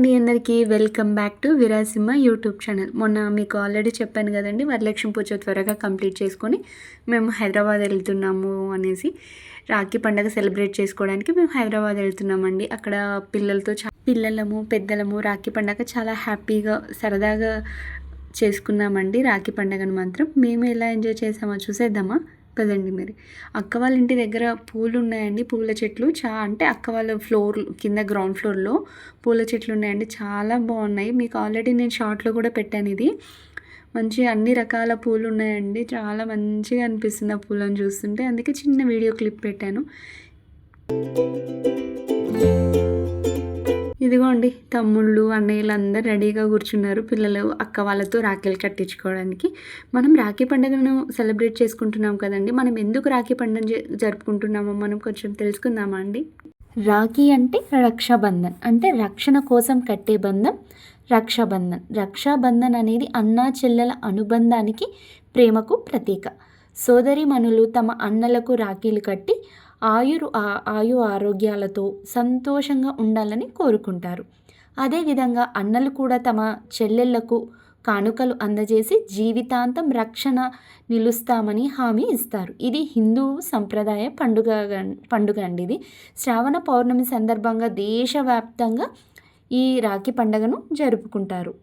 అండి అందరికీ welcome back to Virasimha YouTube channel. మొన్న మీకు ఆల్రెడీ చెప్పాను కదండి వరలక్ష్మి పూజ త్వరగా కంప్లీట్ చేసుకొని మేము హైదరాబాద్ వెళ్తున్నాము అనేసి రాఖీ పండగ సెలబ్రేట్ చేసుకోవడానికి మేము హైదరాబాద్ వెళ్తున్నామండి. అక్కడ పిల్లలతో చా పిల్లలము పెద్దలము రాఖీ పండగ చాలా హ్యాపీగా సరదాగా చేసుకున్నామండి. రాఖీ పండగను మాత్రం మేము ఎలా ఎంజాయ్ చేసామో చూసేద్దామా? కదండి మరి. అక్క వాళ్ళ ఇంటి దగ్గర పూలు ఉన్నాయండి పూల చెట్లు. చా అంటే అక్క వాళ్ళ ఫ్లోర్ కింద గ్రౌండ్ ఫ్లోర్లో పూల చెట్లు ఉన్నాయండి. చాలా బాగున్నాయి. మీకు ఆల్రెడీ నేను షార్ట్లో కూడా పెట్టాను ఇది. మంచి అన్ని రకాల పూలు ఉన్నాయండి. చాలా మంచిగా అనిపిస్తుంది ఆ పూలను చూస్తుంటే. అందుకే చిన్న వీడియో క్లిప్ పెట్టాను. ఇదిగోండి తమ్ముళ్ళు అన్నయ్యలు అందరు రెడీగా కూర్చున్నారు. పిల్లలు అక్క వాళ్ళతో రాఖీలు కట్టించుకోవడానికి. మనం రాఖీ పండుగను సెలబ్రేట్ చేసుకుంటున్నాం కదండి. మనం ఎందుకు రాఖీ పండుగ జ- జరుపుకుంటున్నామో మనం కొంచెం తెలుసుకుందామా అండి? రాఖీ అంటే రక్షాబంధన్. అంటే రక్షణ కోసం కట్టే బంధం రక్షాబంధన్. రక్షాబంధన్ అనేది అన్నా చెల్లెల అనుబంధానికి ప్రేమకు ప్రతీక. సోదరిమణులు తమ అన్నలకు రాఖీలు కట్టి ఆయురు ఆ- ఆయు ఆరోగ్యాలతో సంతోషంగా ఉండాలని కోరుకుంటారు. అదేవిధంగా అన్నలు కూడా తమ చెల్లెళ్ళకు కానుకలు అందజేసి జీవితాంతం రక్షణ నిలుస్తామని హామీ ఇస్తారు. ఇది హిందూ సంప్రదాయ పండుగ పండుగ అండి ఇది. శ్రావణ పౌర్ణమి సందర్భంగా దేశవ్యాప్తంగా ఈ రాఖీ పండుగను జరుపుకుంటారు.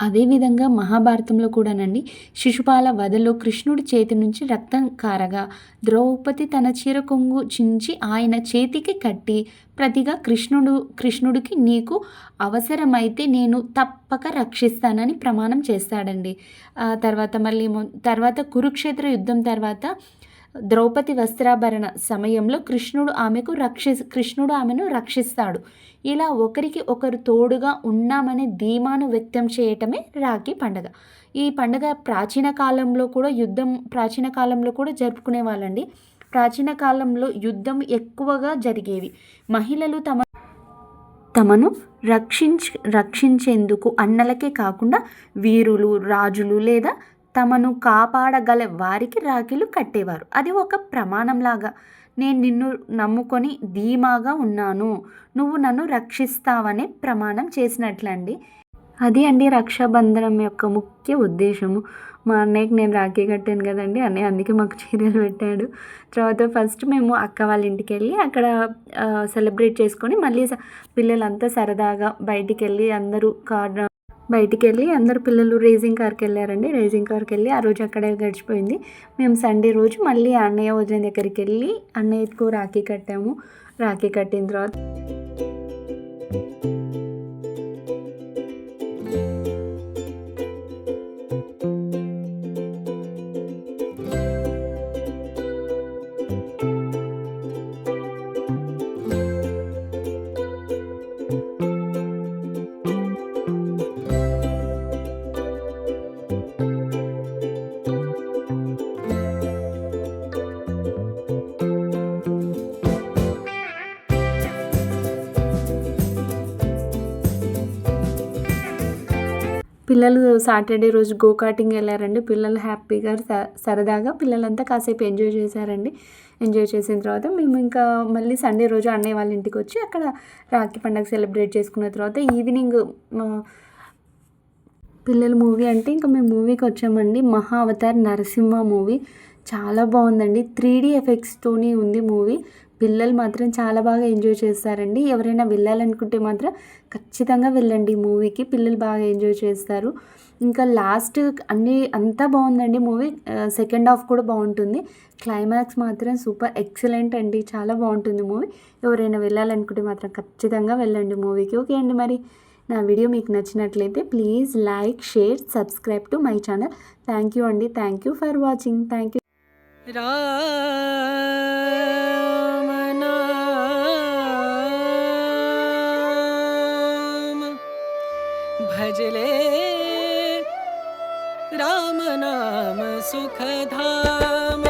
అదేవిధంగా మహాభారతంలో కూడానండి శిశుపాల వధలో కృష్ణుడి చేతి నుంచి రక్తం కారగా ద్రౌపది తన చీర కొంగు చించి ఆయన చేతికి కట్టి ప్రతిగా కృష్ణుడు కృష్ణుడికి నీకు అవసరమైతే నేను తప్పక రక్షిస్తానని ప్రమాణం చేస్తాడండి. తర్వాత మళ్ళీ తర్వాత కురుక్షేత్ర యుద్ధం తర్వాత ద్రౌపది వస్త్రాభరణ సమయంలో కృష్ణుడు ఆమెకు రక్షి కృష్ణుడు ఆమెను రక్షిస్తాడు. ఇలా ఒకరికి ఒకరు తోడుగా ఉన్నామనే ధీమాను వ్యక్తం చేయటమే రాఖీ పండగ. ఈ పండగ ప్రాచీన కాలంలో కూడా యుద్ధం ప్రాచీన కాలంలో కూడా జరుపుకునే వాళ్ళండి. ప్రాచీన కాలంలో యుద్ధం ఎక్కువగా జరిగేవి. మహిళలు తమ తమను రక్షించ రక్షించేందుకు అన్నలకే కాకుండా వీరులు రాజులు లేదా తమను కాపాడగల వారికి రాఖీలు కట్టేవారు. అది ఒక ప్రమాణంలాగా. నేను నిన్ను నమ్ముకొని ధీమాగా ఉన్నాను. నువ్వు నన్ను రక్షిస్తావనే ప్రమాణం చేసినట్లండి. అది అండి రక్షాబంధనం యొక్క ముఖ్య ఉద్దేశము. మా అన్నయ్యకి నేను రాఖీ కట్టాను కదండి. అన్నయ్య అందుకే మాకు చీరలు పెట్టాడు. తర్వాత ఫస్ట్ మేము అక్క వాళ్ళ ఇంటికి వెళ్ళి అక్కడ సెలబ్రేట్ చేసుకొని మళ్ళీ స- పిల్లలంతా సరదాగా బయటికి వెళ్ళి అందరూ కార్ బయటికి వెళ్ళి అందరు పిల్లలు రేసింగ్ కార్కి వెళ్ళారండి. రేజింగ్ కార్కి వెళ్ళి ఆ రోజు అక్కడే గడిచిపోయింది. మేము సండే రోజు మళ్ళీ అన్నయ్య వదిన దగ్గరికి వెళ్ళి అన్నయ్యకు రాఖీ కట్టాము. రాఖీ కట్టిన తర్వాత పిల్లలు సాటర్డే రోజు గో కార్టింగ్ వెళ్ళారండి. పిల్లలు హ్యాపీగా స- సరదాగా పిల్లలంతా కాసేపు ఎంజాయ్ చేశారండి. ఎంజాయ్ చేసిన తర్వాత మేము ఇంకా మళ్ళీ సండే రోజు అన్నయ్య వాళ్ళ ఇంటికి వచ్చి అక్కడ రాఖీ పండగ సెలబ్రేట్ చేసుకున్న తర్వాత ఈవినింగ్ పిల్లల మూవీ అంటే ఇంకా మేము మూవీకి వచ్చామండి. మహా అవతార్ నరసింహ మూవీ. చాలా బాగుందండి. త్రీ డీ ఎఫెక్ట్స్తోని ఉంది మూవీ. పిల్లలు మాత్రం చాలా బాగా ఎంజాయ్ చేస్తారండి. ఎవరైనా వెళ్ళాలనుకుంటే మాత్రం ఖచ్చితంగా వెళ్ళండి ఈ మూవీకి. పిల్లలు బాగా ఎంజాయ్ చేస్తారు. ఇంకా లాస్ట్ అన్ని అంతా బాగుందండి మూవీ. సెకండ్ హాఫ్ కూడా బాగుంటుంది. క్లైమాక్స్ మాత్రం సూపర్ ఎక్సలెంట్ అండి. చాలా బాగుంటుంది మూవీ. ఎవరైనా వెళ్ళాలనుకుంటే మాత్రం ఖచ్చితంగా వెళ్ళండి మూవీకి. ఓకే అండి మరి. నా వీడియో మీకు నచ్చినట్లయితే please like share subscribe to my channel. Thank you అండి. Thank you for watching. Thank you. రా राम नाम सुखधाम